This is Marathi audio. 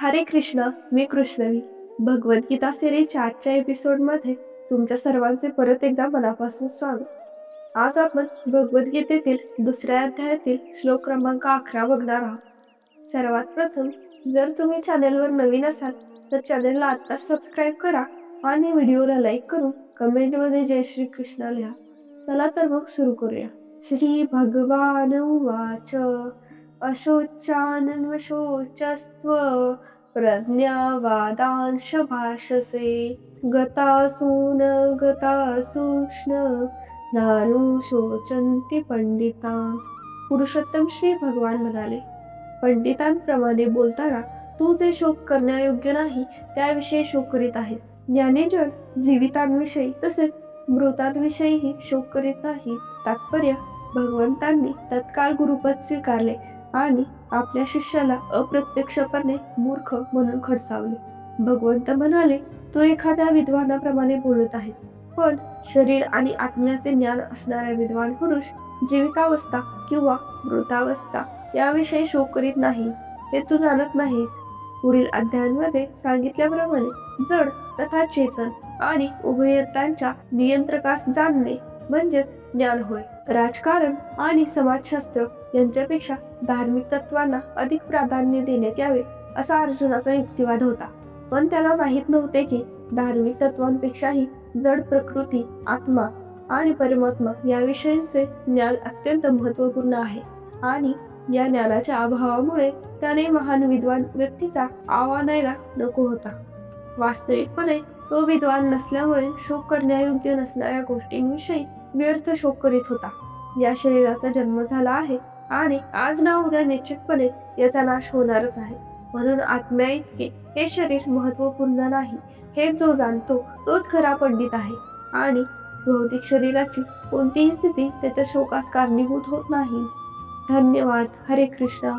हरे कृष्णा मी कृष्णवी. भगवद्गीता सिरीजच्या आजच्या एपिसोडमध्ये तुमच्या सर्वांचे परत एकदा मनापासून स्वागत. आज आपण भगवद्गीतेतील दुसऱ्या अध्यायातील श्लोक क्रमांक अकरा बघणार आहोत. सर्वात प्रथम जर तुम्ही चॅनेलवर नवीन असाल तर चॅनेलला आत्ताच सबस्क्राईब करा आणि व्हिडिओला लाईक करून कमेंटमध्ये जय श्री कृष्ण लिहा. चला तर मग सुरू करूया. श्री भगवान वाच अशोचानन्वशोचस्त्व प्रज्ञावादांश भाषसे गतासून गतासूक्ष्ण नानुशोचन्ति पंडिता। पुरुषोत्तम श्री भगवान म्हणाले पंडितांप्रमाणे बोलताना तू जे शोक करण्यायोग्य नाही त्याविषयी शोक करीत आहेस. ज्ञानेजन जीवितांविषयी तसेच मृतांविषयीही शोक करीत नाही तात्पर्य भगवंतांनी तत्काळ गुरुपद स्वीकारले. आणि आपल्या शिष्याला अप्रत्यक्षपणे मूर्ख म्हणून खडसावले. भगवंत म्हणाले तू एखाद्या विद्वानाप्रमाणे बोलत आहेस. पण शरीर आणि आत्म्याचे ज्ञान असणारा विद्वान पुरुष जीवितावस्था किंवा मृतावस्था याविषयी शोक करीत नाही. हे तू जाणत नाहीस. पुढील अध्यायांमध्ये सांगितल्याप्रमाणे जड तथा चेतन आणि उभयतांच्या नियंत्रकास जाणणे म्हणजेच ज्ञान होय. राजकारण आणि समाजशास्त्र यांच्यापेक्षा धार्मिक तत्वांना अधिक प्राधान्य देण्यात यावे असा अर्जुनाचा युक्तिवाद होता. पण त्याला माहीत नव्हते की धार्मिक तत्वांपेक्षाही जड प्रकृती आत्मा आणि परमात्मा याविषयीचे ज्ञान अत्यंत महत्त्वपूर्ण आहे आणि या ज्ञानाच्या अभावामुळे त्याने महान विद्वान व्यक्तीचा आव्हानायला नको होता. वास्तविकपणे तो विद्वान नसल्यामुळे शोक करण्यायोग्य नसणाऱ्या गोष्टींविषयी व्यर्थ शोक करीत होता. या शरीराचा जन्म झाला आहे आणि आज ना उद्या निश्चितपणे याचा नाश होणारच आहे. म्हणून आत्म्या इतके हे शरीर महत्त्वपूर्ण नाही. हे जो जाणतो तोच खरा पंडित आहे. आणि भौतिक शरीराची कोणतीही स्थिती त्याच्या शोकास कारणीभूत होत नाही. धन्यवाद. हरे कृष्णा.